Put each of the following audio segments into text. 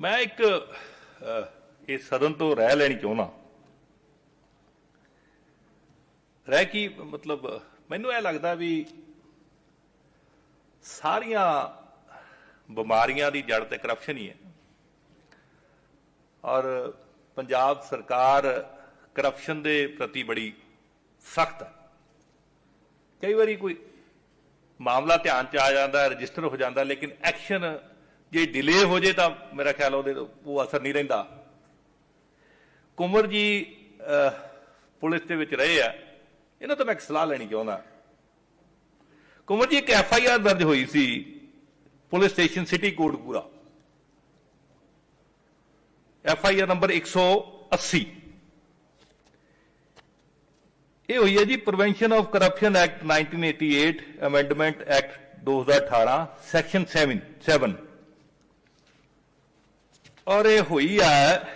ਮੈਂ ਇੱਕ ਇਹ ਸਦਨ ਤੋਂ ਰਹਿ ਲੈਣੀ ਚਾਹੁੰਦਾ। ਰਹਿ ਕੀ ਮਤਲਬ, ਮੈਨੂੰ ਇਹ ਲੱਗਦਾ ਵੀ ਸਾਰੀਆਂ ਬਿਮਾਰੀਆਂ ਦੀ ਜੜ ਤੇ ਕਰਪਸ਼ਨ ਹੀ ਹੈ। ਔਰ ਪੰਜਾਬ ਸਰਕਾਰ ਕਰਪਸ਼ਨ ਦੇ ਪ੍ਰਤੀ ਬੜੀ ਸਖਤ ਹੈ। ਕਈ ਵਾਰੀ ਕੋਈ ਮਾਮਲਾ ਧਿਆਨ ਚ ਆ ਜਾਂਦਾ, ਰਜਿਸਟਰ ਹੋ ਜਾਂਦਾ, ਲੇਕਿਨ ਐਕਸ਼ਨ ਜੇ ਡਿਲੇ ਹੋ ਜੇ ਤਾਂ ਮੇਰਾ ਖਿਆਲ ਉਹਦੇ ਉਹ ਅਸਰ ਨਹੀਂ ਰਹਿੰਦਾ। ਕੁਮਰ ਜੀ ਪੁਲਿਸ ਦੇ ਵਿੱਚ ਰਹੇ ਆ। ਇਹਨਾਂ ਤੋਂ ਮੈਂ ਇੱਕ ਸਲਾਹ ਲੈਣੀ ਚਾਹੁੰਦਾ। ਕੁਮਰ ਜੀ, ਇੱਕ ਐਫ ਆਈ ਆਰ ਦਰਜ ਹੋਈ ਸੀ police station city Kotkapura F I R number 180 ਇਹ ਹੋਈ ਹੈ ਜੀ prevention of corruption act 1988 amendment act 2018 section 7 7 ਔਰ ਇਹ ਹੋਈ ਹੈ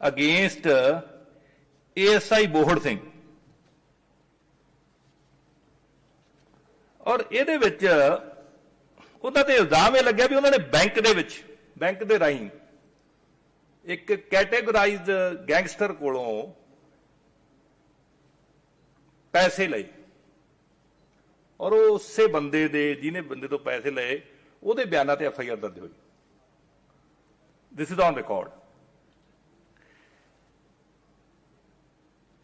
ਅਗੇਂਸਟ ਏਐਸਆਈ ਬੋਹੜ ਸਿੰਘ। ਔਰ ਇਹਦੇ ਵਿੱਚ ਉਹਨਾਂ ਤੇ ਇਲਜ਼ਾਮ ਇਹ ਲੱਗਿਆ ਵੀ ਉਹਨਾਂ ਨੇ ਬੈਂਕ ਦੇ ਵਿੱਚ, ਬੈਂਕ ਦੇ ਰਾਹੀਂ ਇੱਕ ਕੈਟੇਗਰਾਈਜ਼ਡ ਗੈਂਗਸਟਰ ਕੋਲੋਂ ਪੈਸੇ ਲਏ। ਔਰ ਉਹ ਉਸੇ ਬੰਦੇ ਦੇ, ਜਿਹਨੇ ਬੰਦੇ ਤੋਂ ਪੈਸੇ ਲਏ, ਉਹਦੇ ਬਿਆਨਾਂ ਤੇ ਐਫ ਆਈ ਆਰ ਦਰਜ ਹੋਈ। ਦਿਸ ਇਜ਼ ਔਨ ਰਿਕਾਰਡ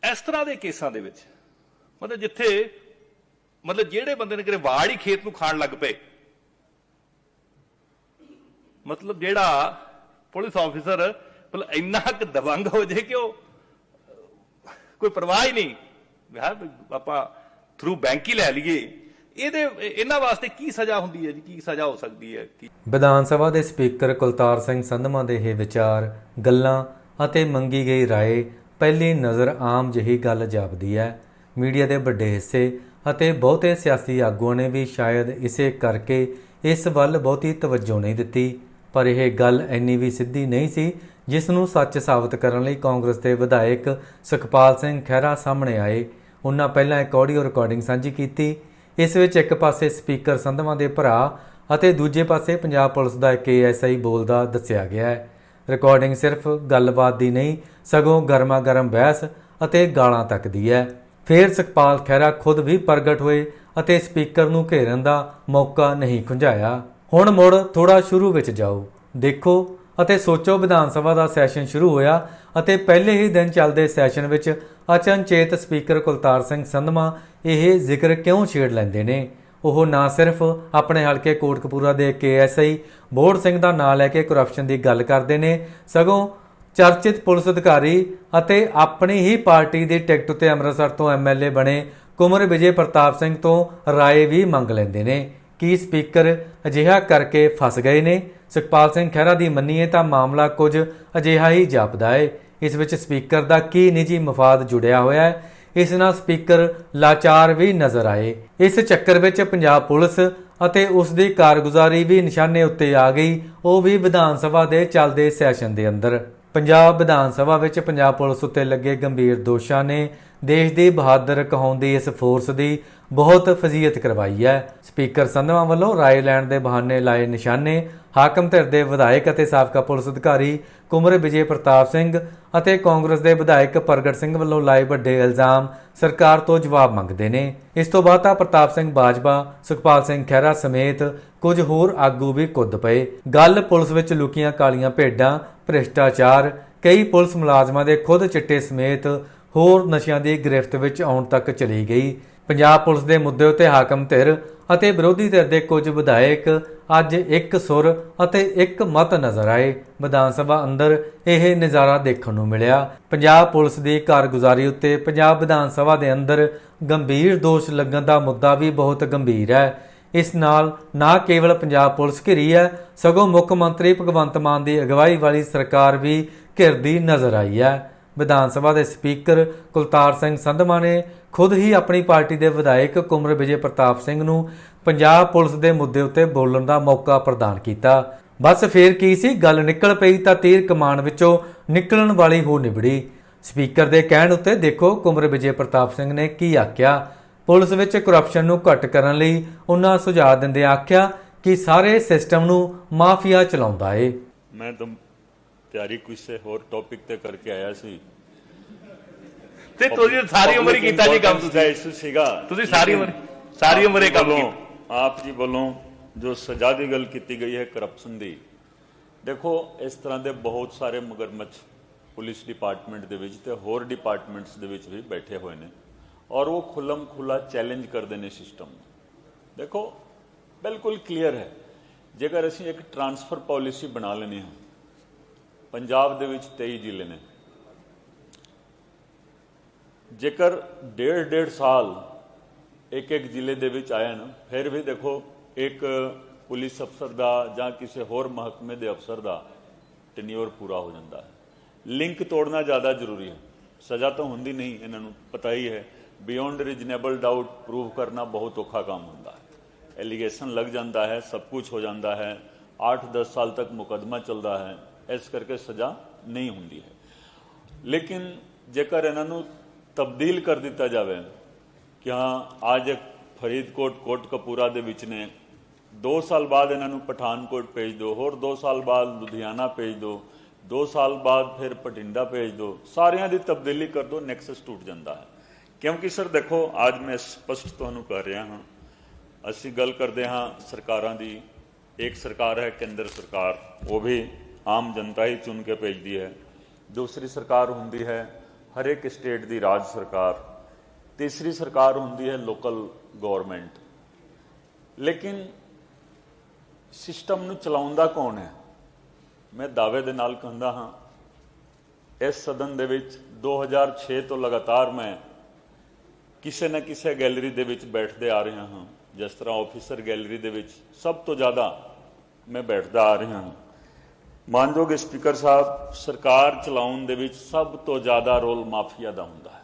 ਇਸ ਤਰ੍ਹਾਂ ਦੇ ਕੇਸਾਂ ਦੇ ਵਿੱਚ, ਮਤਲਬ ਜਿੱਥੇ, ਮਤਲਬ ਜਿਹੜੇ ਬੰਦੇ ਨੇ ਕਿਤੇ ਵਾੜ ਹੀ ਖੇਤ ਨੂੰ ਖਾਣ ਲੱਗ ਪਏ, ਮਤਲਬ ਜਿਹੜਾ ਪੁਲਿਸ ਆਫੀਸਰ ਮਤਲਬ ਇੰਨਾ ਕੁ ਦਬੰਗ ਹੋ ਜੇ ਕਿ ਉਹ ਕੋਈ ਪਰਵਾਹ ਹੀ ਨਹੀਂ ਯਾਰ ਆਪਾਂ ਥਰੂ ਬੈਂਕ ਹੀ ਲੈ ਲਈਏ। ਇਹਦੇ ਇਹਨਾਂ ਵਾਸਤੇ ਕੀ ਸਜ਼ਾ ਹੁੰਦੀ ਹੈ ਜੀ ਕੀ ਸਜ਼ਾ ਹੋ ਸਕਦੀ ਹੈ ਕੀ ਵਿਧਾਨ ਸਭਾ ਦੇ ਸਪੀਕਰ ਕੁਲਤਾਰ ਸਿੰਘ ਸੰਧਮਾ ਦੇ ਇਹ ਵਿਚਾਰ ਗੱਲਾਂ ਅਤੇ ਮੰਗੀ ਗਈ رائے ਪਹਿਲੀ ਨਜ਼ਰ ਆਮ ਜਿਹੀ ਗੱਲ ਜਾਪਦੀ ਹੈ ਮੀਡੀਆ ਦੇ ਵੱਡੇ ਹਿੱਸੇ ਅਤੇ ਬਹੁਤੇ ਸਿਆਸੀ ਆਗੂਆਂ ਨੇ ਵੀ ਸ਼ਾਇਦ ਇਸੇ ਕਰਕੇ ਇਸ ਵੱਲ ਬਹੁਤੀ ਤਵੱਜੋ ਨਹੀਂ ਦਿੱਤੀ ਪਰ ਇਹ ਗੱਲ ਇੰਨੀ ਵੀ ਸਿੱਧੀ ਨਹੀਂ ਸੀ ਜਿਸ ਨੂੰ ਸੱਚ ਸਾਬਤ ਕਰਨ ਲਈ ਕਾਂਗਰਸ ਦੇ ਵਿਧਾਇਕ ਸੁਖਪਾਲ ਸਿੰਘ ਖਹਿਰਾ ਸਾਹਮਣੇ ਆਏ ਉਹਨਾਂ ਪਹਿਲਾਂ ਇੱਕ ਆਡੀਓ ਰਿਕਾਰਡਿੰਗ ਸਾਂਝੀ ਕੀਤੀ ਇਸ ਵਿੱਚ ਇੱਕ ਪਾਸੇ ਸਪੀਕਰ ਸੰਧਵਾਂ ਦੇ ਭਰਾ ਅਤੇ ਦੂਜੇ ਪਾਸੇ ਪੰਜਾਬ ਪੁਲਿਸ ਦਾ ਇੱਕ ਏਐਸਆਈ ਬੋਲਦਾ ਦੱਸਿਆ ਗਿਆ ਹੈ। ਰਿਕਾਰਡਿੰਗ ਸਿਰਫ ਗੱਲਬਾਤ ਦੀ ਨਹੀਂ, ਸਗੋਂ ਗਰਮਾ-ਗਰਮ ਬਹਿਸ ਅਤੇ ਗਾਲਾਂ ਤੱਕ ਦੀ ਹੈ। ਫਿਰ ਸੁਖਪਾਲ ਖਹਿਰਾ ਖੁਦ ਵੀ ਪ੍ਰਗਟ ਹੋਏ ਅਤੇ ਸਪੀਕਰ ਨੂੰ ਘੇਰਨ ਦਾ ਮੌਕਾ ਨਹੀਂ ਖੁੰਝਾਇਆ। ਹੁਣ ਮੁੜ ਥੋੜਾ ਸ਼ੁਰੂ ਵਿੱਚ ਜਾਓ। ਦੇਖੋ ਅਤੇ ਸੋਚੋ ਵਿਧਾਨ ਸਭਾ ਦਾ ਸੈਸ਼ਨ ਸ਼ੁਰੂ ਹੋਇਆ ਅਤੇ ਪਹਿਲੇ ਹੀ ਦਿਨ ਚੱਲਦੇ ਸੈਸ਼ਨ ਵਿੱਚ ਅਚਨਚੇਤ ਸਪੀਕਰ ਕੁਲਤਾਰ ਸਿੰਘ ਸੰਧਮਾ ਇਹ ਜ਼ਿਕਰ ਕਿਉਂ ਛੇੜ ਲੈਂਦੇ ਨੇ? ਉਹ ਨਾ ਸਿਰਫ ਆਪਣੇ ਹਲਕੇ ਕੋਟਕਪੂਰਾ ਦੇ ਕੇਐਸਆਈ ਬੋੜ ਸਿੰਘ ਦਾ ਨਾਂ ਲੈ ਕੇ ਕਰਪਸ਼ਨ ਦੀ ਗੱਲ ਕਰਦੇ ਨੇ, ਸਗੋਂ ਚਰਚਿਤ ਪੁਲਿਸ ਅਧਿਕਾਰੀ ਅਤੇ ਆਪਣੀ ਹੀ ਪਾਰਟੀ ਦੀ ਟਿਕਟ ਉੱਤੇ ਅੰਮ੍ਰਿਤਸਰ ਤੋਂ ਐਮਐਲਏ ਬਣੇ ਕੁਮਰ ਵਿਜੇ ਪ੍ਰਤਾਪ ਸਿੰਘ ਤੋਂ ਰਾਏ ਵੀ ਮੰਗ ਲੈਂਦੇ ਨੇ। ਕੀ ਸਪੀਕਰ ਅਜਿਹਾ ਕਰਕੇ ਫਸ ਗਏ ਨੇ? ਸੁਖਪਾਲ ਸਿੰਘ ਖਹਿਰਾ ਦੀ ਮੰਨੀਏ ਤਾਂ ਮਾਮਲਾ ਕੁਝ ਅਜਿਹਾ ਹੀ ਜਾਪਦਾ ਏ। ਇਸ ਵਿੱਚ ਸਪੀਕਰ ਦਾ ਕੀ ਨਿੱਜੀ ਮਫਾਦ ਜੁੜਿਆ ਹੋਇਆ ਹੈ ਇਸ ਨਾਲ ਸਪੀਕਰ ਲਾਚਾਰ ਵੀ ਨਜ਼ਰ ਆਏ। ਇਸ ਚੱਕਰ ਵਿੱਚ ਪੰਜਾਬ ਪੁਲਿਸ ਅਤੇ ਉਸ ਦੀ ਕਾਰਗੁਜ਼ਾਰੀ ਵੀ ਨਿਸ਼ਾਨੇ ਉੱਤੇ ਆ ਗਈ। ਉਹ ਵੀ ਵਿਧਾਨ ਸਭਾ ਦੇ ਚੱਲਦੇ ਸੈਸ਼ਨ ਦੇ ਅੰਦਰ। ਪੰਜਾਬ ਵਿਧਾਨ ਸਭਾ ਵਿੱਚ ਪੰਜਾਬ ਪੁਲਿਸ ਉੱਤੇ ਲੱਗੇ ਗੰਭੀਰ ਦੋਸ਼ਾਂ ਨੇ ਦੇਸ਼ ਦੀ ਬਹਾਦਰ ਕਹਾਉਂਦੀ ਇਸ ਫੋਰਸ ਦੀ ਬਹੁਤ ਫਜ਼ੀਅਤ ਕਰਵਾਈ ਹੈ। ਸਪੀਕਰ ਸੰਧਵਾ ਵੱਲੋਂ ਰਾਏ ਲੈਣ ਦੇ ਬਹਾਨੇ ਲਾਏ ਨਿਸ਼ਾਨੇ, ਹਾਕਮ ਧਿਰ ਦੇ ਵਿਧਾਇਕ ਅਤੇ ਸਾਬਕਾ ਪੁਲਿਸ ਅਧਿਕਾਰੀ ਕੁਮਰ ਵਿਜੇ ਪ੍ਰਤਾਪ ਸਿੰਘ ਅਤੇ ਕਾਂਗਰਸ ਦੇ ਵਿਧਾਇਕ ਪ੍ਰਗਟ ਸਿੰਘ ਵੱਲੋਂ ਲਾਏ ਵੱਡੇ ਇਲਜ਼ਾਮ ਸਰਕਾਰ ਤੋਂ ਜਵਾਬ ਮੰਗਦੇ ਨੇ। ਇਸ ਤੋਂ ਬਾਅਦ ਤਾਂ ਪ੍ਰਤਾਪ ਸਿੰਘ ਬਾਜਵਾ, ਸੁਖਪਾਲ ਸਿੰਘ ਖਹਿਰਾ ਸਮੇਤ ਕੁਝ ਹੋਰ ਆਗੂ ਵੀ ਕੁੱਦ ਪਏ। ਗੱਲ ਪੁਲਿਸ ਵਿੱਚ ਲੁਕੀਆਂ ਕਾਲੀਆਂ ਭੇਡਾਂ, ਭ੍ਰਿਸ਼ਟਾਚਾਰ, ਕਈ ਪੁਲਿਸ ਮੁਲਾਜ਼ਮਾਂ ਦੇ ਖੁਦ ਚਿੱਟੇ ਸਮੇਤ ਹੋਰ ਨਸ਼ਿਆਂ ਦੀ ਗ੍ਰਿਫਤ ਵਿੱਚ ਆਉਣ ਤੱਕ ਚਲੀ ਗਈ। ਪੰਜਾਬ ਪੁਲਿਸ ਦੇ ਮੁੱਦੇ ਉੱਤੇ ਹਾਕਮ ਧਿਰ ਅਤੇ ਵਿਰੋਧੀ ਧਿਰ ਦੇ ਕੁਝ ਵਿਧਾਇਕ ਅੱਜ ਇੱਕ ਸੁਰ ਅਤੇ ਇੱਕ ਮਤ ਨਜ਼ਰ ਆਏ। ਵਿਧਾਨ ਸਭਾ ਅੰਦਰ ਇਹ ਨਜ਼ਾਰਾ ਦੇਖਣ ਨੂੰ ਮਿਲਿਆ। ਪੰਜਾਬ ਪੁਲਿਸ ਦੀ ਕਾਰਗੁਜ਼ਾਰੀ ਉੱਤੇ ਪੰਜਾਬ ਵਿਧਾਨ ਸਭਾ ਦੇ ਅੰਦਰ ਗੰਭੀਰ ਦੋਸ਼ ਲੱਗਣ ਦਾ ਮੁੱਦਾ ਵੀ ਬਹੁਤ ਗੰਭੀਰ ਹੈ। ਇਸ ਨਾਲ ਨਾ ਕੇਵਲ ਪੰਜਾਬ ਪੁਲਿਸ ਘਿਰੀ ਹੈ, ਸਗੋਂ ਮੁੱਖ ਮੰਤਰੀ ਭਗਵੰਤ ਮਾਨ ਦੀ ਅਗਵਾਈ ਵਾਲੀ ਸਰਕਾਰ ਵੀ ਘਿਰਦੀ ਨਜ਼ਰ ਆਈ ਹੈ। ਵਿਧਾਨ ਸਭਾ ਦੇ ਸਪੀਕਰ ਕੁਲਤਾਰ ਸਿੰਘ ਸੰਧਮਾ ਨੇ ਖੁਦ ਹੀ ਆਪਣੀ ਪਾਰਟੀ ਦੇ ਵਿਧਾਇਕ ਕੁਮਰ ਵਿਜੇ ਪ੍ਰਤਾਪ ਸਿੰਘ ਨੂੰ ਪੰਜਾਬ ਪੁਲਿਸ ਦੇ ਮੁੱਦੇ ਉੱਤੇ ਬੋਲਣ ਦਾ ਮੌਕਾ ਪ੍ਰਦਾਨ ਕੀਤਾ। ਬਸ ਫੇਰ ਕੀ ਸੀ? ਗੱਲ ਨਿਕਲ ਪਈ ਤਾਂ ਤੀਰ ਕਮਾਨ ਵਿੱਚੋਂ ਨਿਕਲਣ ਵਾਲੀ ਹੋ ਨਿਬੜੀ। ਸਪੀਕਰ ਦੇ ਕਹਿਣ ਉੱਤੇ ਦੇਖੋ, ਕੁਮਰ ਵਿਜੇ ਪ੍ਰਤਾਪ ਸਿੰਘ ਨੇ ਕੀ ਆਖਿਆ? ਪੁਲਿਸ ਵਿੱਚ ਕਰਪਸ਼ਨ ਨੂੰ ਘੱਟ ਕਰਨ ਲਈ ਉਹਨਾਂ ਸੁਝਾਅ ਦਿੰਦੇ ਆਖਿਆ ਕਿ ਸਾਰੇ ਸਿਸਟਮ ਨੂੰ ਮਾਫੀਆ ਚਲਾਉਂਦਾ ਏ। ਮੈਂ ਤਾਂ ਤਿਆਰੀ ਕਿਸੇ ਹੋਰ ਟੌਪਿਕ ਤੇ ਕਰਕੇ ਆਇਆ ਸੀ। ਤੇ ਤੁਸੀਂ ਸਾਰੀ ਉਮਰ ਹੀ ਕੀਤਾ ਜੀ ਕੰਮ ਦਾ ਇਸ਼ੂ ਸੀਗਾ। ਤੁਸੀਂ ਸਾਰੀ ਉਮਰ ਸਾਰੀ ਉਮਰ ਇਹ ਕੰਮ ਕੀਤਾ। ਆਪ ਜੀ ਵੱਲੋਂ ਜੋ ਸਜ਼ਾ ਦੀ ਗੱਲ ਕੀਤੀ ਗਈ ਹੈ ਕਰਪਸ਼ਨ ਦੀ ਦੇਖੋ ਇਸ ਤਰ੍ਹਾਂ ਦੇ ਬਹੁਤ ਸਾਰੇ ਮਗਰਮੱਛ ਪੁਲਿਸ ਡਿਪਾਰਟਮੈਂਟ ਦੇ ਵਿੱਚ ਤੇ ਹੋਰ ਡਿਪਾਰਟਮੈਂਟਸ ਦੇ ਵਿੱਚ ਵੀ ਬੈਠੇ ਹੋਏ ਨੇ ਔਰ ਉਹ ਖੁੱਲਮ ਖੁੱਲਾ ਚੈਲੰਜ ਕਰਦੇ ਨੇ ਸਿਸਟਮ ਨੂੰ। ਦੇਖੋ ਬਿਲਕੁਲ ਕਲੀਅਰ ਹੈ। ਜੇਕਰ ਅਸੀਂ ਇੱਕ ਟਰਾਂਸਫਰ ਪਾਲਿਸੀ ਬਣਾ ਲੈਣੀ ਹੈ ਪੰਜਾਬ ਦੇ ਵਿੱਚ 23 ਜ਼ਿਲ੍ਹੇ ਨੇ। ਜੇਕਰ ਡੇਢ ਡੇਢ ਸਾਲ ਇੱਕ ਇੱਕ ਜ਼ਿਲ੍ਹੇ ਦੇ ਵਿੱਚ ਆਏ ਨਾ ਫਿਰ ਵੀ ਦੇਖੋ ਇੱਕ ਪੁਲਿਸ ਅਫਸਰ ਦਾ ਜਾਂ ਕਿਸੇ ਹੋਰ ਮਹਿਕਮੇ ਦੇ ਅਫਸਰ ਦਾ ਟੈਨਿਓਰ ਪੂਰਾ ਹੋ ਜਾਂਦਾ ਹੈ। ਲਿੰਕ ਤੋੜਨਾ ਜ਼ਿਆਦਾ ਜ਼ਰੂਰੀ ਹੈ। ਸਜ਼ਾ ਤਾਂ ਹੁੰਦੀ ਨਹੀਂ, ਇਹਨਾਂ ਨੂੰ ਪਤਾ ਹੀ ਹੈ। ਬਿਯੋਂਡ ਰੀਜਨੇਬਲ ਡਾਊਟ ਪ੍ਰੂਵ ਕਰਨਾ ਬਹੁਤ ਔਖਾ ਕੰਮ ਹੁੰਦਾ ਹੈ। ਐਲੀਗੇਸ਼ਨ ਲੱਗ ਜਾਂਦਾ ਹੈ, ਸਭ ਕੁਝ ਹੋ ਜਾਂਦਾ ਹੈ। 8-10 ਸਾਲ ਤੱਕ ਮੁਕਦਮਾ ਚੱਲਦਾ ਹੈ। ਇਸ ਕਰਕੇ ਸਜ਼ਾ ਨਹੀਂ ਹੁੰਦੀ ਹੈ। ਲੇਕਿਨ ਜੇਕਰ ਇਹਨਾਂ ਨੂੰ ਤਬਦੀਲ ਕਰ ਦਿੱਤਾ ਜਾਵੇ ਕਿ ਹਾਂ, ਅੱਜ ਫਰੀਦਕੋਟ ਕੋਟ ਕਪੂਰਾ ਦੇ ਵਿੱਚ ਨੇ 2 ਸਾਲ ਬਾਅਦ ਇਹਨਾਂ ਨੂੰ ਪਠਾਨਕੋਟ ਭੇਜ ਦਿਓ, ਹੋਰ 2 ਸਾਲ ਬਾਅਦ ਲੁਧਿਆਣਾ ਭੇਜ ਦਿਓ 2 ਸਾਲ ਬਾਅਦ ਫਿਰ ਪਟਿੰਡਾ ਭੇਜ ਦਿਓ, ਸਾਰਿਆਂ ਦੀ ਤਬਦੀਲੀ ਕਰ ਦਿਓ ਨੈਕਸਸ ਟੁੱਟ ਜਾਂਦਾ ਹੈ। ਕਿਉਂਕਿ ਸਰ ਦੇਖੋ, ਅੱਜ ਮੈਂ ਸਪਸ਼ਟ ਤੁਹਾਨੂੰ ਕਰ ਰਿਹਾ ਹਾਂ, ਅਸੀਂ ਗੱਲ ਕਰਦੇ ਹਾਂ ਸਰਕਾਰਾਂ ਦੀ, ਇੱਕ ਸਰਕਾਰ ਹੈ ਕੇਂਦਰ ਸਰਕਾਰ, ਉਹ ਵੀ ਆਮ ਜਨਤਾ ਹੀ ਚੁਣ ਕੇ ਭੇਜਦੀ ਹੈ। ਦੂਸਰੀ ਸਰਕਾਰ ਹੁੰਦੀ ਹੈ ਹਰੇਕ ਸਟੇਟ ਦੀ ਰਾਜ ਸਰਕਾਰ। ਤੀਸਰੀ ਸਰਕਾਰ ਹੁੰਦੀ ਹੈ ਲੋਕਲ ਗਵਰਨਮੈਂਟ ਲੇਕਿਨ ਸਿਸਟਮ ਨੂੰ ਚਲਾਉਂਦਾ ਕੌਣ ਹੈ? ਮੈਂ ਦਾਅਵੇ ਦੇ ਨਾਲ ਕਹਿੰਦਾ ਹਾਂ, ਇਸ ਸਦਨ ਦੇ ਵਿੱਚ 2006 ਤੋਂ ਲਗਾਤਾਰ ਮੈਂ ਕਿਸੇ ਨਾ ਕਿਸੇ ਗੈਲਰੀ ਦੇ ਵਿੱਚ ਬੈਠਦੇ ਆ ਰਿਹਾ ਹਾਂ। ਜਿਸ ਤਰ੍ਹਾਂ ਆਫੀਸਰ ਗੈਲਰੀ ਦੇ ਵਿੱਚ ਸਭ ਤੋਂ ਜ਼ਿਆਦਾ ਮੈਂ ਬੈਠਦਾ ਆ ਰਿਹਾ ਹਾਂ। ਮਾਨਯੋਗ ਸਪੀਕਰ ਸਾਹਿਬ, ਸਰਕਾਰ ਚਲਾਉਣ ਦੇ ਵਿੱਚ ਸਭ ਤੋਂ ਜ਼ਿਆਦਾ ਰੋਲ ਮਾਫੀਆ ਦਾ ਹੁੰਦਾ ਹੈ।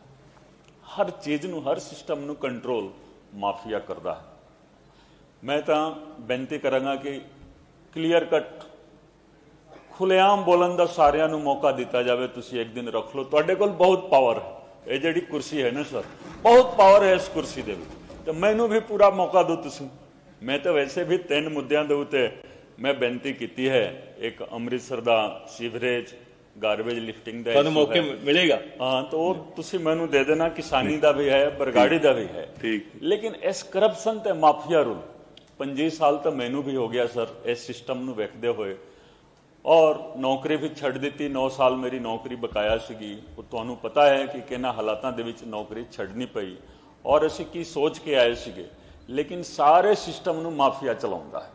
ਹਰ ਚੀਜ਼ ਨੂੰ, ਹਰ ਸਿਸਟਮ ਨੂੰ ਕੰਟਰੋਲ ਮਾਫੀਆ ਕਰਦਾ ਹੈ। ਮੈਂ ਤਾਂ ਬੇਨਤੀ ਕਰਾਂਗਾ ਕਿ ਕਲੀਅਰ ਕੱਟ ਖੁੱਲੇਆਮ ਬੋਲਣ ਦਾ ਸਾਰਿਆਂ ਨੂੰ ਮੌਕਾ ਦਿੱਤਾ ਜਾਵੇ, ਤੁਸੀਂ ਇੱਕ ਦਿਨ ਰੱਖ ਲਓ। ਤੁਹਾਡੇ ਕੋਲ ਬਹੁਤ ਪਾਵਰ ਹੈ। ਇਹ ਜਿਹੜੀ ਕੁਰਸੀ ਹੈ ਨਾ ਸਰ, ਬਹੁਤ ਪਾਵਰ ਹੈ ਇਸ ਕੁਰਸੀ ਦੇ ਵਿੱਚ। ਤੇ ਮੈਨੂੰ ਵੀ ਪੂਰਾ ਮੌਕਾ ਦਿਓ ਤੁਸੀਂ। ਮੈਂ ਤਾਂ ਵੈਸੇ ਵੀ ਤਿੰਨ ਮੁੱਦਿਆਂ ਦੇ ਉੱਤੇ ਮੈਂ ਬੇਨਤੀ ਕੀਤੀ ਹੈ ਇੱਕ ਅੰਮ੍ਰਿਤਸਰ ਦਾ ਸੀਵਰੇਜ ਗਾਰਬੇਜ ਲਿਫਟਿੰਗ ਦਾ ਤੁਹਾਨੂੰ ਮੌਕੇ। ਮਿਲੇਗਾ? ਹਾਂ ਤਾਂ ਉਹ ਤੁਸੀਂ ਮੈਨੂੰ ਦੇ ਦੇਣਾ ਕਿਸਾਨੀ ਦਾ ਵੀ ਹੈ ਬਰਗਾੜੀ ਦਾ ਵੀ ਹੈ। ਠੀਕ। ਲੇਕਿਨ ਇਸ ਕਰਪਸ਼ਨ ਤੇ ਮਾਫੀਆ ਰੂਲ 25 ਸਾਲ ਤਾਂ ਮੈਨੂੰ ਵੀ ਹੋ ਗਿਆ ਸਰ ਇਸ ਸਿਸਟਮ ਨੂੰ ਵੇਖਦੇ ਹੋਏ। ਔਰ ਨੌਕਰੀ ਵੀ ਛੱਡ ਦਿੱਤੀ 9 ਸਾਲ ਮੇਰੀ ਨੌਕਰੀ ਬਕਾਇਆ ਸੀਗੀ। ਉਹ ਤੁਹਾਨੂੰ ਪਤਾ ਹੈ ਕਿ ਕਿਹਨਾਂ ਹਾਲਾਤਾਂ ਦੇ ਵਿੱਚ ਨੌਕਰੀ ਛੱਡਣੀ ਪਈ। ਔਰ ਅਸੀਂ ਕੀ ਸੋਚ ਕੇ ਆਏ ਸੀਗੇ। ਲੇਕਿਨ ਸਾਰੇ ਸਿਸਟਮ ਨੂੰ ਮਾਫੀਆ ਚਲਾਉਂਦਾ ਹੈ।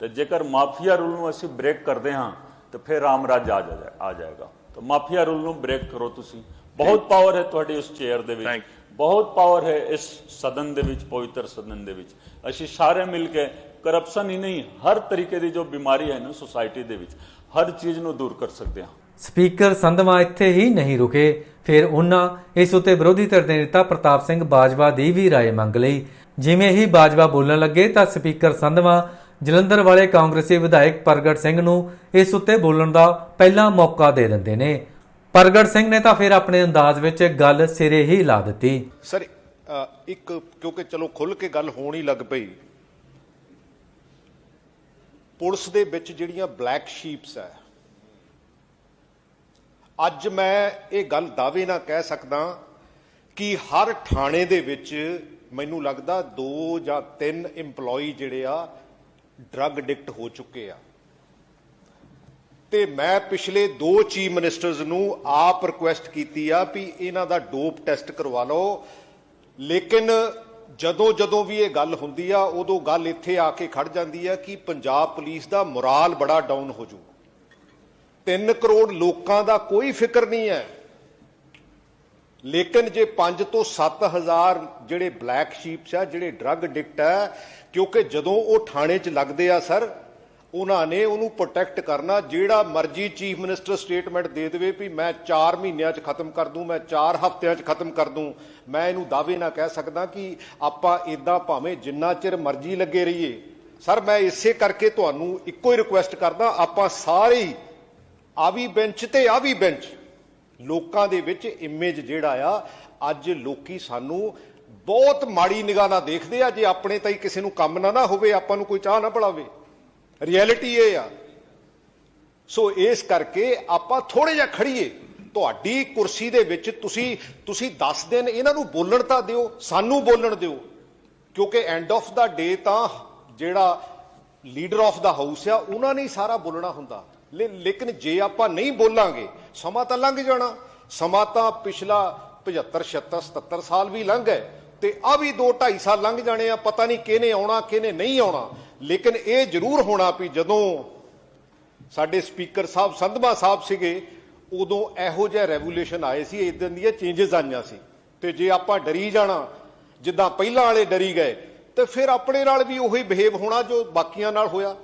ਤੇ ਜੇਕਰ ਮਾਫੀਆ ਰੂਲ ਨੂੰ ਅਸੀਂ ਬ੍ਰੇਕ ਕਰਦੇ ਹਾਂ ਤਾਂ ਫਿਰ ਰਾਮ ਰਾਜ ਆ ਜਾਏ- ਆ ਜਾਏਗਾ ਤਾਂ ਮਾਫੀਆ ਰੂਲ ਨੂੰ ਬ੍ਰੇਕ ਕਰੋ ਤੁਸੀਂ ਬਹੁਤ ਪਾਵਰ ਹੈ ਤੁਹਾਡੀ ਉਸ ਚੇਅਰ ਦੇ ਵਿੱਚ Thank ਬਹੁਤ ਪਾਵਰ ਹੈ ਇਸ ਸਦਨ ਦੇ ਵਿੱਚ ਪਵਿੱਤਰ ਸਦਨ ਦੇ ਵਿੱਚ ਅਸੀਂ ਸਾਰੇ ਮਿਲ ਕੇ ਕਰਪਸ਼ਨ ਹੀ ਨਹੀਂ ਹਰ ਤਰੀਕੇ ਦੀ ਜੋ ਬਿਮਾਰੀ ਹੈ ਨਾ ਸੋਸਾਇਟੀ ਦੇ ਵਿੱਚ ਹਰ ਚੀਜ਼ ਨੂੰ ਦੂਰ ਕਰ ਸਕਦੇ ਹਾਂ ਸਪੀਕਰ ਸੰਧਵਾ ਇੱਥੇ ਹੀ ਨਹੀਂ ਰੁਕੇ ਫਿਰ ਉਹਨਾਂ ਇਸ ਉੱਤੇ ਵਿਰੋਧੀ ਧਿਰ ਦੇ ਨੇਤਾ ਪ੍ਰਤਾਪ ਸਿੰਘ ਬਾਜਵਾ ਦੀ ਵੀ رائے ਮੰਗ ਲਈ ਜਿਵੇਂ ਹੀ ਬਾਜਵਾ ਬੋਲਣ ਲੱਗੇ ਤਾਂ ਸਪੀਕਰ ਸੰਧਵਾ ਜਲੰਧਰ ਵਾਲੇ ਕਾਂਗਰਸੀ ਵਿਧਾਇਕ ਪ੍ਰਗਟ ਸਿੰਘ ਨੂੰ ਇਸ ਉੱਤੇ ਬੋਲਣ ਦਾ ਪਹਿਲਾ ਮੌਕਾ ਦੇ ਦਿੰਦੇ ਨੇ। ਪ੍ਰਗਟ ਸਿੰਘ ਨੇ ਤਾਂ ਫਿਰ ਆਪਣੇ ਅੰਦਾਜ਼ ਵਿੱਚ ਗੱਲ ਸਿਰੇ ਹੀ ਲਾ ਦਿੱਤੀ। ਸਰ ਇੱਕ, ਕਿਉਂਕਿ ਚਲੋ ਖੁੱਲ ਕੇ ਗੱਲ ਹੋਣ ਲੱਗ ਪਈ। ਪੁਲਿਸ ਦੇ ਵਿੱਚ ਜਿਹੜੀਆਂ ਬਲੈਕ ਸ਼ੀਪਸ ਹੈ, ਅੱਜ ਮੈਂ ਇਹ ਗੱਲ ਦਾਅਵੇ ਨਾਲ ਕਹਿ ਸਕਦਾ ਕਿ ਹਰ ਥਾਣੇ ਦੇ ਵਿੱਚ ਮੈਨੂੰ ਲੱਗਦਾ ਦੋ ਜਾਂ ਤਿੰਨ EMPLOYE ਜਿਹੜੇ ਆ ਡਰੱਗ ਐਡਿਕਟ ਹੋ ਚੁੱਕੇ ਆ। ਤੇ ਮੈਂ ਪਿਛਲੇ ਦੋ ਚੀਫ ਮਿਨਿਸਟਰਸ ਨੂੰ ਆਪ ਰਿਕੁਐਸਟ ਕੀਤੀ ਆ ਵੀ ਇਹਨਾਂ ਦਾ ਡੋਪ ਟੈਸਟ ਕਰਵਾ ਲਓ। ਲੇਕਿਨ ਜਦੋਂ ਜਦੋਂ ਵੀ ਇਹ ਗੱਲ ਹੁੰਦੀ ਆ, ਉਦੋਂ ਗੱਲ ਇੱਥੇ ਆ ਕੇ ਖੜ ਜਾਂਦੀ ਆ ਕਿ ਪੰਜਾਬ ਪੁਲਿਸ ਦਾ ਮੋਰਾਲ ਬੜਾ ਡਾਊਨ ਹੋ ਜੂ। 3 ਕਰੋੜ ਲੋਕਾਂ ਦਾ ਕੋਈ ਫਿਕਰ ਨਹੀਂ ਹੈ। ਲੇਕਿਨ ਜੇ 5 ਤੋਂ 7000 ਜਿਹੜੇ ਬਲੈਕ ਸ਼ੀਪਸ ਆ, ਜਿਹੜੇ ਡਰੱਗ ਐਡਿਕਟ ਆ ਕਿਉਂਕਿ ਜਦੋਂ ਉਹ ਥਾਣੇ 'ਚ ਲੱਗਦੇ ਆ, ਸਰ, ਉਹਨਾਂ ਨੇ ਉਹਨੂੰ ਪ੍ਰੋਟੈਕਟ ਕਰਨਾ, ਜਿਹੜਾ ਮਰਜ਼ੀ ਚੀਫ ਮਿਨਿਸਟਰ ਸਟੇਟਮੈਂਟ ਦੇ ਦੇਵੇ ਵੀ ਮੈਂ 4 ਮਹੀਨਿਆਂ 'ਚ ਖਤਮ ਕਰ ਦੂੰ, ਮੈਂ 4 ਹਫ਼ਤਿਆਂ 'ਚ ਖਤਮ ਕਰ ਦੂੰ। ਮੈਂ ਇਹਨੂੰ ਦਾਅਵੇ ਨਾਲ ਕਹਿ ਸਕਦਾ ਕਿ ਆਪਾਂ ਇਦਾਂ ਭਾਵੇਂ ਜਿੰਨਾ ਚਿਰ ਮਰਜ਼ੀ ਲੱਗੇ ਰਹੀਏ। ਸਰ, ਮੈਂ ਇਸੇ ਕਰਕੇ ਤੁਹਾਨੂੰ ਇੱਕੋ ਹੀ ਰਿਕੁਐਸਟ ਕਰਦਾ, ਆਪਾਂ ਸਾਰੇ ਹੀ ਆ ਵੀ ਬੈਂਚ ਤੇ ਆ ਵੀ ਬੈਂਚ ਲੋਕਾਂ ਦੇ ਵਿੱਚ ਇਮੇਜ ਜਿਹੜਾ ਆ, ਅੱਜ ਲੋਕੀ ਸਾਨੂੰ ਬਹੁਤ ਮਾੜੀ ਨਿਗਾਹ ਨਾਲ ਦੇਖਦੇ ਆ, ਜੇ ਆਪਣੇ ਤਾਂ ਹੀ ਕਿਸੇ ਨੂੰ ਕੰਮ ਨਾ ਨਾ ਹੋਵੇ, ਆਪਾਂ ਨੂੰ ਕੋਈ ਚਾਹ ਨਾ ਪੜਾਵੇ ਰਿਐਲਿਟੀ ਇਹ ਆ। ਸੋ ਇਸ ਕਰਕੇ ਆਪਾਂ ਥੋੜੇ ਜਿਹਾ ਖੜੀਏ ਤੁਹਾਡੀ ਕੁਰਸੀ ਦੇ ਵਿੱਚ ਤੁਸੀਂ ਤੁਸੀਂ 10 ਦਿਨ ਇਹਨਾਂ ਨੂੰ ਬੋਲਣ ਤਾਂ ਦਿਓ, ਸਾਨੂੰ ਬੋਲਣ ਦਿਓ। ਕਿਉਂਕਿ ਐਂਡ ਆਫ ਦਾ ਡੇ ਤਾਂ ਜਿਹੜਾ ਲੀਡਰ ਆਫ ਦਾ ਹਾਊਸ ਆ, ਉਹਨਾਂ ਨੇ ਸਾਰਾ ਬੋਲਣਾ ਹੁੰਦਾ। ਲੇਕਿਨ ਜੇ ਆਪਾਂ ਨਹੀਂ ਬੋਲਾਂਗੇ, ਸਮਾਂ ਤਾਂ ਲੰਘ ਜਾਣਾ। ਸਮਾਂ ਤਾਂ ਪਿਛਲਾ 75 76 77 ਸਾਲ ਵੀ ਲੰਘ ਗਏ। ਤੇ ਆ ਵੀ 2 2.5 ਸਾਲ ਲੰਘ ਜਾਣੇ ਆ ਪਤਾ ਨਹੀਂ ਕਿਹਨੇ ਆਉਣਾ ਕਿਹਨੇ ਨਹੀਂ ਆਉਣਾ। ਲੇਕਿਨ ਇਹ ਜ਼ਰੂਰ ਹੋਣਾ ਵੀ ਜਦੋਂ ਸਾਡੇ ਸਪੀਕਰ ਸਾਹਿਬ ਸੰਧਮਾ ਸਾਹਿਬ ਸੀਗੇ ਉਦੋਂ ਇਹੋ ਜਿਹਾ ਰੈਵੋਲੂਸ਼ਨ ਆਏ ਸੀ ਇਦਾਂ ਦੀਆਂ ਚੇਂਜਸ ਆਈਆਂ ਸੀ। ਤੇ ਜੇ ਆਪਾਂ ਡਰੀ ਜਾਣਾ ਜਿੱਦਾਂ ਪਹਿਲਾਂ ਵਾਲੇ ਡਰੀ ਗਏ ਤੇ ਫਿਰ ਆਪਣੇ ਨਾਲ ਵੀ ਉਹੀ ਬਿਹੇਵ ਹੋਣਾ ਜੋ ਬਾਕੀਆਂ ਨਾਲ ਹੋਇਆ।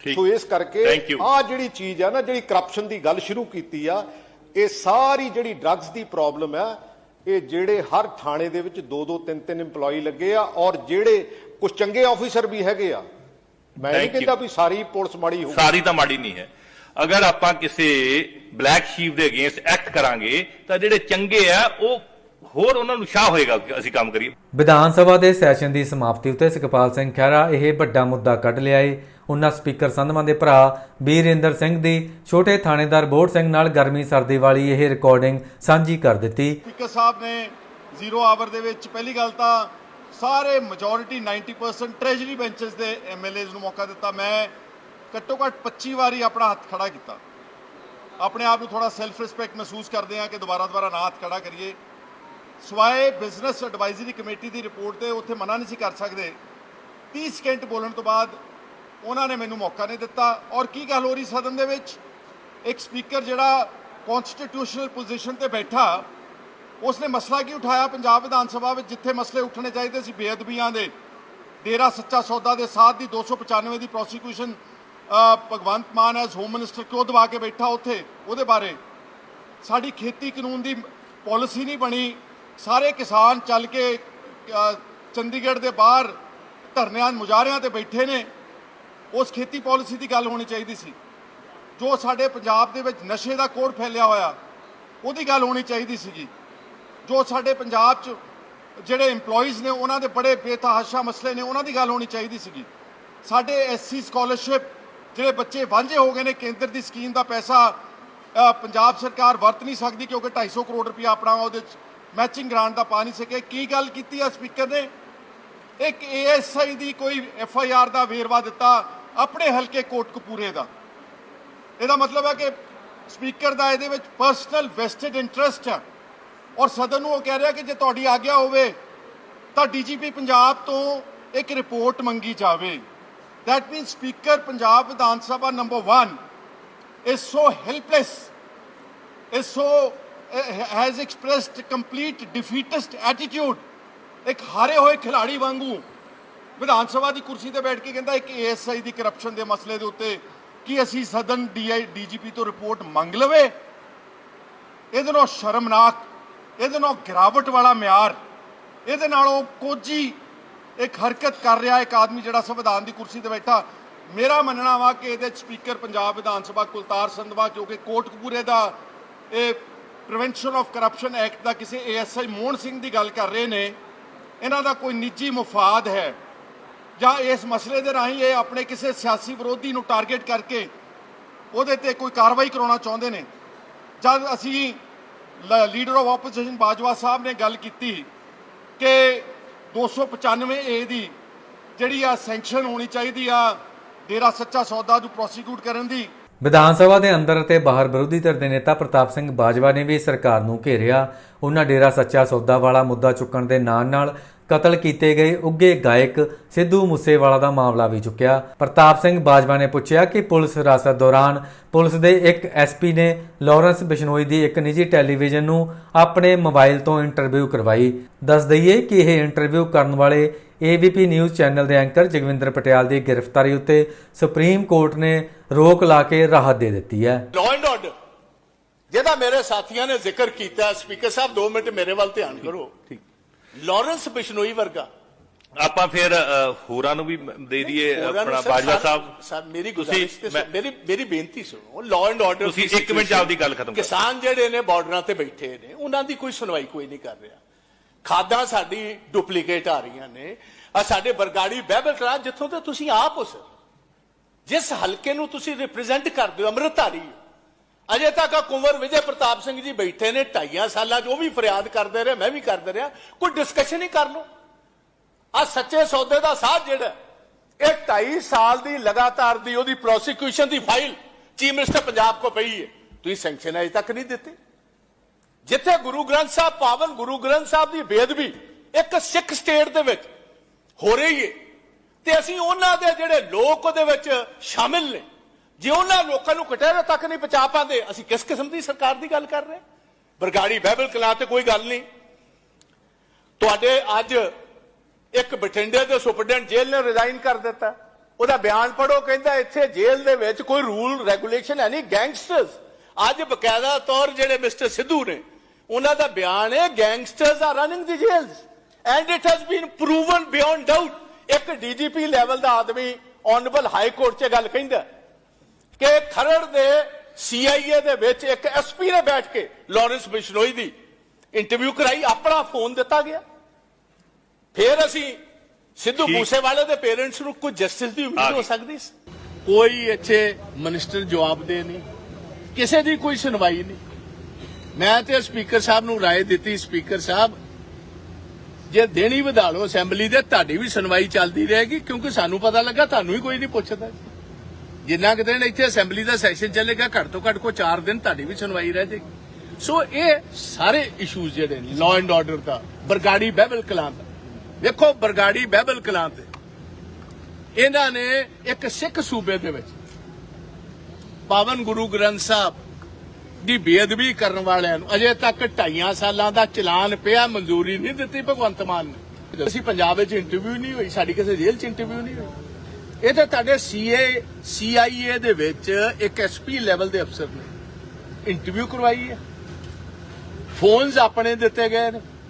ਠੀਕ। ਸੋ ਇਸ ਕਰਕੇ. ਆ ਜਿਹੜੀ ਚੀਜ਼ ਆ ਨਾ ਜਿਹੜੀ ਕਰਪਸ਼ਨ ਦੀ ਗੱਲ ਸ਼ੁਰੂ ਕੀਤੀ ਆ ਇਹ ਸਾਰੀ ਜਿਹੜੀ ਡਰੱਗਸ ਦੀ ਪ੍ਰੋਬਲਮ ਆ ਇਹ ਜਿਹੜੇ ਹਰ ਥਾਣੇ ਦੇ ਵਿੱਚ ਦੋ ਦੋ ਤਿੰਨ ਤਿੰਨ EMPLOYE ਲੱਗੇ ਆ ਔਰ ਜਿਹੜੇ ਕੁਝ ਚੰਗੇ ਆਫੀਸਰ ਵੀ ਹੈਗੇ ਆ ਮੈਂ ਨਹੀਂ. ਕਹਿੰਦਾ ਵੀ ਸਾਰੀ ਪੁਲਿਸ ਮਾੜੀ ਹੋਊ ਸਾਰੀ ਤਾਂ ਮਾੜੀ ਨਹੀਂ ਹੈ। ਅਗਰ ਆਪਾਂ ਕਿਸੇ ਬਲੈਕ ਸ਼ੀਪ ਦੇ ਅਗੇਂਸਟ ਐਕਟ ਕਰਾਂਗੇ ਤਾਂ ਜਿਹੜੇ ਚੰਗੇ ਆ ਉਹ ਹੋਰ ਉਹਨਾਂ ਨੂੰ ਸ਼ਾਹ ਹੋਏਗਾ ਕਿ ਅਸੀਂ ਕੰਮ ਕਰੀਏ। ਵਿਧਾਨ ਸਭਾ ਦੇ ਸੈਸ਼ਨ ਦੀ ਸਮਾਪਤੀ ਉੱਤੇ ਸੁਖਪਾਲ ਸਿੰਘ ਖਹਿਰਾ ਇਹ ਵੱਡਾ ਮੁੱਦਾ ਕੱਢ ਲਿਆ ਏ ਉਹਨਾਂ ਸਪੀਕਰ ਸੰਧਵਾਂ ਦੇ ਭਰਾ ਬੀਰੇਂਦਰ ਸਿੰਘ ਦੀ ਛੋਟੇ ਥਾਣੇਦਾਰ ਬੋੜ ਸਿੰਘ ਨਾਲ ਗਰਮੀ ਸਰਦੀ ਵਾਲੀ ਇਹ ਰਿਕਾਰਡਿੰਗ ਸਾਂਝੀ ਕਰ ਦਿੱਤੀ। ਸਪੀਕਰ ਸਾਹਿਬ ਨੇ ਜ਼ੀਰੋ ਆਵਰ ਦੇ ਵਿੱਚ ਪਹਿਲੀ ਗੱਲ ਤਾਂ ਸਾਰੇ ਮੈਜੋਰਿਟੀ 90% ਟ੍ਰੈਜਰੀ ਬੈਂਚਸ ਦੇ ਐਮਐਲਏਜ਼ ਨੂੰ ਮੌਕਾ ਦਿੱਤਾ। ਮੈਂ ਘੱਟੋ ਘੱਟ 25 ਵਾਰੀ ਆਪਣਾ ਹੱਥ ਖੜਾ ਕੀਤਾ। ਆਪਣੇ ਆਪ ਨੂੰ ਥੋੜਾ ਸੈਲਫ ਰਿਸਪੈਕਟ ਮਹਿਸੂਸ ਕਰਦੇ ਆ ਕਿ ਦੁਬਾਰਾ ਦੁਬਾਰਾ ਨਾ ਹੱਥ ਖੜਾ ਕਰੀਏ। ਸਵਾਏ ਬਿਜ਼ਨਸ ਐਡਵਾਈਜ਼ਰੀ ਕਮੇਟੀ ਦੀ ਰਿਪੋਰਟ ਤੇ ਉੱਥੇ ਮਨਾ ਨਹੀਂ ਸੀ ਕਰ ਸਕਦੇ। 30 ਸਕਿੰਟ ਬੋਲਣ ਤੋਂ ਬਾਅਦ ਉਹਨਾਂ ਨੇ ਮੈਨੂੰ ਮੌਕਾ ਨਹੀਂ ਦਿੱਤਾ। ਔਰ ਕੀ ਗੱਲ ਹੋ ਰਹੀ ਸਦਨ ਦੇ ਵਿੱਚ? ਇੱਕ ਸਪੀਕਰ ਜਿਹੜਾ ਕਨਸਟੀਟਿਊਸ਼ਨਲ ਪੋਜੀਸ਼ਨ ਤੇ ਬੈਠਾ, ਉਸਨੇ ਮਸਲਾ ਕੀ ਉਠਾਇਆ? ਪੰਜਾਬ ਵਿਧਾਨ ਸਭਾ ਵਿੱਚ ਜਿੱਥੇ ਮਸਲੇ ਉੱਠਣੇ ਚਾਹੀਦੇ ਸੀ ਬੇਅਦਬੀਆਂ ਦੇ, ਡੇਰਾ ਸੱਚਾ ਸੌਦਾ ਦੇ ਸਾਥ ਦੀ 295 ਦੀ prosecution Bhagwant Mann as home minister ਕਿਉਂ ਦਵਾ ਕੇ ਬੈਠਾ ਉੱਥੇ? ਉਹਦੇ ਬਾਰੇ। ਸਾਡੀ ਖੇਤੀ ਕਾਨੂੰਨ ਦੀ ਪਾਲਿਸੀ ਨਹੀਂ ਬਣੀ। ਸਾਰੇ ਕਿਸਾਨ ਚੱਲ ਕੇ ਚੰਡੀਗੜ੍ਹ ਦੇ ਬਾਹਰ ਧਰਨਿਆਂ ਮੁਜ਼ਾਹਰਿਆਂ ਤੇ ਬੈਠੇ ਨੇ। ਉਸ ਖੇਤੀ ਪਾਲਿਸੀ ਦੀ ਗੱਲ ਹੋਣੀ ਚਾਹੀਦੀ ਸੀ। ਜੋ ਸਾਡੇ ਪੰਜਾਬ ਦੇ ਵਿੱਚ ਨਸ਼ੇ ਦਾ ਕੋੜ ਫੈਲਿਆ ਹੋਇਆ, ਉਹਦੀ ਗੱਲ ਹੋਣੀ ਚਾਹੀਦੀ ਸੀਗੀ। ਜੋ ਸਾਡੇ ਪੰਜਾਬ 'ਚ ਜਿਹੜੇ EMPLOYEES ਨੇ, ਉਹਨਾਂ ਦੇ ਬੜੇ ਬੇਤਹਾਸ਼ਾ ਮਸਲੇ ਨੇ, ਉਹਨਾਂ ਦੀ ਗੱਲ ਹੋਣੀ ਚਾਹੀਦੀ ਸੀਗੀ। ਸਾਡੇ ਐਸਸੀ ਸਕਾਲਰਸ਼ਿਪ ਜਿਹੜੇ ਬੱਚੇ ਵਾਂਝੇ ਹੋ ਗਏ ਨੇ, ਕੇਂਦਰ ਦੀ ਸਕੀਮ ਦਾ ਪੈਸਾ ਪੰਜਾਬ ਸਰਕਾਰ ਵਰਤ ਨਹੀਂ ਸਕਦੀ ਕਿਉਂਕਿ 250 ਕਰੋੜ ਰੁਪਇਆ ਆਪਣਾ ਉਹਦੇ 'ਚ ਮੈਚਿੰਗ ਗ੍ਰਾਂਟ ਦਾ ਪਾ ਨਹੀਂ ਸਕੇ। ਕੀ ਗੱਲ ਕੀਤੀ ਆ ਸਪੀਕਰ ਨੇ? ਇੱਕ ਏਐਸਆਈ ਦੀ ਕੋਈ ਐਫਆਈਆਰ ਦਾ ਵੇਰਵਾ ਦਿੱਤਾ ਆਪਣੇ ਹਲਕੇ ਕੋਟਕਪੂਰੇ ਦਾ। ਇਹਦਾ ਮਤਲਬ ਹੈ ਕਿ ਸਪੀਕਰ ਦਾ ਇਹਦੇ ਵਿੱਚ ਪਰਸਨਲ ਵੈਸਟਡ ਇੰਟਰਸਟ ਹੈ। ਔਰ ਸਦਨ ਨੂੰ ਉਹ ਕਹਿ ਰਿਹਾ ਕਿ ਜੇ ਤੁਹਾਡੀ ਆਗਿਆ ਹੋਵੇ ਤਾਂ ਡੀਜੀਪੀ ਪੰਜਾਬ ਤੋਂ ਇੱਕ ਰਿਪੋਰਟ ਮੰਗੀ ਜਾਵੇ। That means speaker Punjab Vidhan Sabha number 1 is so helpless is so uh, has expressed complete defeatist attitude ਇੱਕ ਹਾਰੇ ਹੋਏ ਖਿਲਾੜੀ ਵਾਂਗੂ। ਵਿਧਾਨ ਸਭਾ ਦੀ ਕੁਰਸੀ ਤੇ ਬੈਠ ਕੇ ਕਹਿੰਦਾ ਇੱਕ ਏਐਸਆਈ ਦੀ ਕਰਪਸ਼ਨ ਦੇ ਮਸਲੇ ਦੇ ਉੱਤੇ ਕੀ ਅਸੀਂ ਸਦਨ ਡੀਆਈ ਡੀਜੀਪੀ ਤੋਂ ਰਿਪੋਰਟ ਮੰਗ ਲਵੇ? ਇਹਦੇ ਨਾਲ ਸ਼ਰਮਨਾਕ, ਇਹਦੇ ਨਾਲ ਗਿਰਾਵਟ ਵਾਲਾ ਮਿਆਰ, ਇਹਦੇ ਨਾਲੋਂ ਕੋਝੀ ਇੱਕ ਹਰਕਤ ਕਰ ਰਿਹਾ ਇੱਕ ਆਦਮੀ ਜਿਹੜਾ ਸੰਵਿਧਾਨ ਦੀ ਕੁਰਸੀ ਤੇ ਬੈਠਾ। ਮੇਰਾ ਮੰਨਣਾ ਵਾ ਕਿ ਇਹਦੇ 'ਚ ਸਪੀਕਰ ਪੰਜਾਬ ਵਿਧਾਨ ਸਭਾ ਕੁਲਤਾਰ ਸੰਧਵਾ ਕਿਉਂਕਿ ਕੋਟਕਪੂਰੇ ਦਾ ਇਹ ਪ੍ਰੀਵੈਂਸ਼ਨ ਆਫ ਕਰਪਸ਼ਨ ਐਕਟ ਦਾ ਕਿਸੇ ਏਐਸਆਈ ਮੋਹਨ ਸਿੰਘ ਦੀ ਗੱਲ ਕਰ ਰਹੇ ਨੇ, ਇਹਨਾਂ ਦਾ ਕੋਈ ਨਿੱਜੀ ਮਫਾਦ ਹੈ। ਜਾਂ ਇਸ ਮਸਲੇ ਦੇ ਰਾਹੀਂ ਇਹ ਆਪਣੇ ਕਿਸੇ ਸਿਆਸੀ ਵਿਰੋਧੀ ਨੂੰ ਟਾਰਗੇਟ ਕਰਕੇ ਉਹਦੇ ਤੇ ਕੋਈ ਕਾਰਵਾਈ ਕਰਾਉਣਾ ਚਾਹੁੰਦੇ ਨੇ। ਜਦ ਅਸੀਂ leader of opposition Bajwa Sahib ਨੇ ਗੱਲ ਕੀਤੀ ਕਿ 295 ਏ ਦੀ ਜਿਹੜੀ ਆ ਸੈਂਕਸ਼ਨ ਹੋਣੀ ਚਾਹੀਦੀ ਆ, ਡੇਰਾ ਸੱਚਾ ਸੌਦਾ ਨੂੰ ਪ੍ਰੋਸੀਕਿਊਟ ਕਰਨ ਦੀ ਵਿਧਾਨ ਸਭਾ ਦੇ ਅੰਦਰ ਅਤੇ ਬਾਹਰ ਵਿਰੋਧੀ ਧਿਰ ਦੇ ਨੇਤਾ ਪ੍ਰਤਾਪ ਸਿੰਘ ਬਾਜਵਾ ਨੇ ਵੀ ਸਰਕਾਰ ਨੂੰ ਘੇਰਿਆ। ਉਹਨਾਂ ਡੇਰਾ ਸੱਚਾ ਸੌਦਾ ਵਾਲਾ ਮੁੱਦਾ ਚੁੱਕਣ ਦੇ ਨਾਲ ਨਾਲ ਕਤਲ ਕੀਤੇ ਗਏ ਉੱਗੇ ਗਾਇਕ ਸਿੱਧੂ ਮੂਸੇਵਾਲਾ ਦਾ ਮਾਮਲਾ ਵੀ ਚੁੱਕਿਆ। ਪ੍ਰਤਾਪ ਸਿੰਘ ਬਾਜਵਾ ਨੇ ਪੁੱਛਿਆ ਕਿ ਪੁਲਿਸ ਹਿਰਾਸਤ ਦੌਰਾਨ ਪੁਲਿਸ ਦੇ ਇੱਕ ਐਸਪੀ ਨੇ ਲਾਰੈਂਸ ਬਿਸ਼ਨੋਈ ਦੀ ਇੱਕ ਨਿੱਜੀ ਟੈਲੀਵਿਜ਼ਨ ਨੂੰ ਆਪਣੇ ਮੋਬਾਈਲ ਤੋਂ ਇੰਟਰਵਿਊ ਕਰਵਾਈ। ਦੱਸ ਦਈਏ ਕਿ ਇਹ ਇੰਟਰਵਿਊ ਕਰਨ ਵਾਲੇ ABP ਨਿਊਜ਼ ਚੈਨਲ ਦੇ ਐਂਕਰ ਜਗਵਿੰਦਰ ਪਟਿਆਲ ਦੀ ਗ੍ਰਿਫਤਾਰੀ ਉੱਤੇ ਸੁਪਰੀਮ ਕੋਰਟ ਨੇ ਰੋਕ ਲਾ ਕੇ ਰਾਹਤ ਦੇ ਦਿੱਤੀ ਹੈ। ਲਾਅ ਐਂਡ ਆਰਡਰ ਜਿਹਦਾ ਮੇਰੇ ਸਾਥੀਆਂ ਨੇ ਜ਼ਿਕਰ ਕੀਤਾ ਸਪੀਕਰ ਸਾਹਿਬ 2 ਮਿੰਟ ਮੇਰੇ ਵੱਲ ਧਿਆਨ ਕਰੋ। ਠੀਕ। ਲਾਰੈਂਸ ਬਿਸ਼ਨੋਈ ਵਰਗਾ। ਆਪਾਂ ਫਿਰ ਹੋਰਾਂ ਨੂੰ ਵੀ ਦੇ ਦਈਏ ਆਪਣਾ ਬਾਜਵਾ ਸਾਹਿਬ। ਸਰ ਮੇਰੀ ਗੁਜ਼ਾਰਿਸ਼ ਤੇ ਮੇਰੀ ਮੇਰੀ ਬੇਨਤੀ ਸੁਣੋ ਲਾਅ ਐਂਡ ਆਰਡਰ ਤੁਸੀਂ ਇੱਕ ਮਿੰਟ 'ਚ ਆਪਦੀ ਗੱਲ ਖਤਮ ਕਰੋ। ਕਿਸਾਨ ਜਿਹੜੇ ਨੇ ਬਾਰਡਰਾਂ ਤੇ ਬੈਠੇ ਨੇ ਉਹਨਾਂ ਦੀ ਕੋਈ ਸੁਣਵਾਈ ਕੋਈ ਨਹੀਂ ਕਰ ਰਿਹਾ। ਖਾਦਾਂ ਸਾਡੀ ਡੁਪਲੀਕੇਟ ਆ ਰਹੀਆਂ ਨੇ। ਆ ਸਾਡੇ ਬਰਗਾੜੀ ਬਹਿਬਲ ਟਰਾ ਜਿੱਥੋਂ ਤੇ ਤੁਸੀਂ ਆਪ ਹੋ ਸਰ ਜਿਸ ਹਲਕੇ ਨੂੰ ਤੁਸੀਂ ਰਿਪਰੈਜ਼ੈਂਟ ਕਰਦੇ ਹੋ, ਅੰਮ੍ਰਿਤਧਾਰੀ। ਹੋ। ਅਜੇ ਤੱਕ ਆ ਕੁੰਵਰ ਵਿਜੇ ਪ੍ਰਤਾਪ ਸਿੰਘ ਜੀ ਬੈਠੇ ਨੇ ਢਾਈਆਂ ਸਾਲਾਂ 'ਚ, ਉਹ ਵੀ ਫਰਿਆਦ ਕਰਦੇ ਰਹੇ, ਮੈਂ ਵੀ ਕਰਦੇ ਰਿਹਾ। ਕੋਈ ਡਿਸਕਸ਼ਨ ਹੀ ਕਰ ਲਓ। ਆ ਸੱਚੇ ਸੌਦੇ ਦਾ ਸਾਥ ਜਿਹੜਾ ਇਹ 2.5 ਸਾਲ ਦੀ ਲਗਾਤਾਰ ਦੀ ਉਹਦੀ ਪ੍ਰੋਸੀਕਿਊਸ਼ਨ ਦੀ ਫਾਈਲ ਚੀਫ ਮਿਨਿਸਟਰ ਪੰਜਾਬ ਕੋ ਪਈ ਹੈ। ਤੁਸੀਂ ਸੈਂਕਸ਼ਨ ਅਜੇ ਤੱਕ ਨਹੀਂ ਦਿੱਤੇ। ਜਿੱਥੇ ਗੁਰੂ ਗ੍ਰੰਥ ਸਾਹਿਬ ਪਾਵਨ ਗੁਰੂ ਗ੍ਰੰਥ ਸਾਹਿਬ ਦੀ ਬੇਦਬੀ ਇੱਕ ਸਿੱਖ ਸਟੇਟ ਦੇ ਵਿੱਚ ਹੋ ਰਹੀ ਹੈ ਤੇ ਅਸੀਂ ਉਹਨਾਂ ਦੇ ਜਿਹੜੇ ਲੋਕ ਉਹਦੇ ਵਿੱਚ ਸ਼ਾਮਿਲ ਨੇ। ਜੇ ਉਹਨਾਂ ਲੋਕਾਂ ਨੂੰ ਕਟਹਿਰੇ ਤੱਕ ਨਹੀਂ ਪਹੁੰਚਾ ਪਾਉਂਦੇ, ਅਸੀਂ ਕਿਸ ਕਿਸਮ ਦੀ ਸਰਕਾਰ ਦੀ ਗੱਲ ਕਰ ਰਹੇ? ਬਰਗਾੜੀ ਬਾਈਬਲ ਕਲਾ ਤੇ ਕੋਈ ਗੱਲ ਨਹੀਂ। ਤੁਹਾਡੇ ਅੱਜ ਇੱਕ ਬਠਿੰਡੇ ਦੇ ਸੁਪਰਡੈਂਟ ਜੇਲ੍ਹ ਨੇ ਰਿਜ਼ਾਈਨ ਕਰ ਦਿੱਤਾ। ਉਹਦਾ ਬਿਆਨ ਪੜੋ ਕਹਿੰਦਾ ਇੱਥੇ ਜੇਲ੍ਹ ਦੇ ਵਿੱਚ ਕੋਈ ਰੂਲ, ਰੈਗੂਲੇਸ਼ਨ ਹੈ ਨਹੀਂ, ਗੈਂਗਸਟਰਸ। ਅੱਜ ਬਕਾਇਦਾ ਤੌਰ ਜਿਹੜੇ ਮਿਸਟਰ ਸਿੱਧੂ ਨੇ ਉਹਨਾਂ ਦਾ ਬਿਆਨ ਹੈ gangsters are running the jails and it has been proven beyond doubt ਇੱਕ ਡੀਜੀਪੀ ਲੈਵਲ ਦਾ ਆਦਮੀ ਆਨਰੇਬਲ ਹਾਈ ਕੋਰਟ 'ਚ ਗੱਲ ਕਹਿੰਦਾ ਕਿ ਖਰੜ ਦੇ ਸੀਆਈਏ ਦੇ ਵਿੱਚ ਇੱਕ ਐਸਪੀ ਨੇ ਬੈਠ ਕੇ ਲਾਰੈਂਸ ਬਿਸ਼ਨੋਈ ਦੀ ਇੰਟਰਵਿਊ ਕਰਾਈ ਆਪਣਾ ਫੋਨ ਦਿੱਤਾ ਗਿਆ। ਫਿਰ ਅਸੀਂ ਸਿੱਧੂ। ਮੂਸੇਵਾਲੇ ਦੇ ਪੇਰੈਂਟਸ ਨੂੰ ਕੋਈ ਜਸਟਿਸ ਦੀ ਉਮੀਦ ਹੋ। ਸਕਦੀ ਸੀ। ਕੋਈ ਇੱਥੇ ਮਿਨਿਸਟਰ ਜਵਾਬ ਦੇ ਨਹੀਂ। ਕਿਸੇ ਦੀ ਕੋਈ ਸੁਣਵਾਈ ਨਹੀਂ। ਮੈਂ ਤੇ ਸਪੀਕਰ ਸਾਹਿਬ ਨੂੰ رائے ਦਿੱਤੀ ਸਪੀਕਰ ਸਾਹਿਬ ਜੇ ਦੇਣੀ ਵਧਾ ਲਓ ਅਸੈਂਬਲੀ ਦੇ ਤੁਹਾਡੀ ਵੀ ਸੁਣਵਾਈ ਚੱਲਦੀ ਰਹੇਗੀ ਕਿਉਂਕਿ ਸਾਨੂੰ ਪਤਾ ਲੱਗਾ ਤੁਹਾਨੂੰ ਹੀ ਕੋਈ ਨਹੀਂ ਪੁੱਛਦਾ ਜਿੰਨਾ ਕਿ ਦਿਨ ਇੱਥੇ ਅਸੈਂਬਲੀ ਦਾ ਸੈਸ਼ਨ ਚੱਲੇਗਾ ਘੱਟ ਤੋਂ ਘੱਟ ਕੋ 4 ਦਿਨ ਤੁਹਾਡੀ ਵੀ ਸੁਣਵਾਈ ਰਹਿ ਜਾਏਗੀ ਸੋ ਇਹ ਸਾਰੇ ਇਸ਼ੂਜ਼ ਜਿਹੜੇ ਨੇ ਲਾਅ ਐਂਡ ਆਰਡਰ ਦਾ ਬਰਗਾੜੀ ਬਹਿਬਲ ਕਲਾਂ ਦਾ ਵੇਖੋ ਬਰਗਾੜੀ ਬਹਿਬਲ ਕਲਾਂ ਤੇ ਇਹਨਾਂ ਨੇ ਇੱਕ ਸਿੱਖ ਸੂਬੇ ਦੇ ਵਿੱਚ ਪਾਵਨ ਗੁਰੂ ਗ੍ਰੰਥ ਸਾਹਿਬ ਦੀ ਬੇਅਦਬੀ ਕਰਨ ਵਾਲਿਆਂ ਨੂੰ। ਅਜੇ ਤੱਕ ਢਾਈਆਂ ਸਾਲਾਂ ਦਾ ਚਲਾਨ ਪਿਆ, ਮਨਜ਼ੂਰੀ ਨਹੀਂ ਦਿੱਤੀ ਭਗਵੰਤ ਮਾਨ ਨੇ। ਅਸੀਂ ਪੰਜਾਬ ਵਿੱਚ ਇੰਟਰਵਿਊ ਨਹੀਂ ਹੋਈ, ਸਾਡੀ ਕਿਸੇ ਜੇਲ੍ਹ 'ਚ ਇੰਟਰਵਿਊ ਨਹੀਂ ਹੋਈ। ਇਹ ਤਾਂ ਤੁਹਾਡੇ ਸੀਏ ਸੀਆਈਏ ਦੇ ਵਿੱਚ ਇੱਕ ਐਸਪੀ ਲੈਵਲ ਦੇ ਅਫਸਰ ਨੇ। ਇੰਟਰਵਿਊ ਕਰਵਾਈ ਹੈ। ਫੋਨਸ ਆਪਣੇ ਦਿੱਤੇ ਗਏ ਨੇ।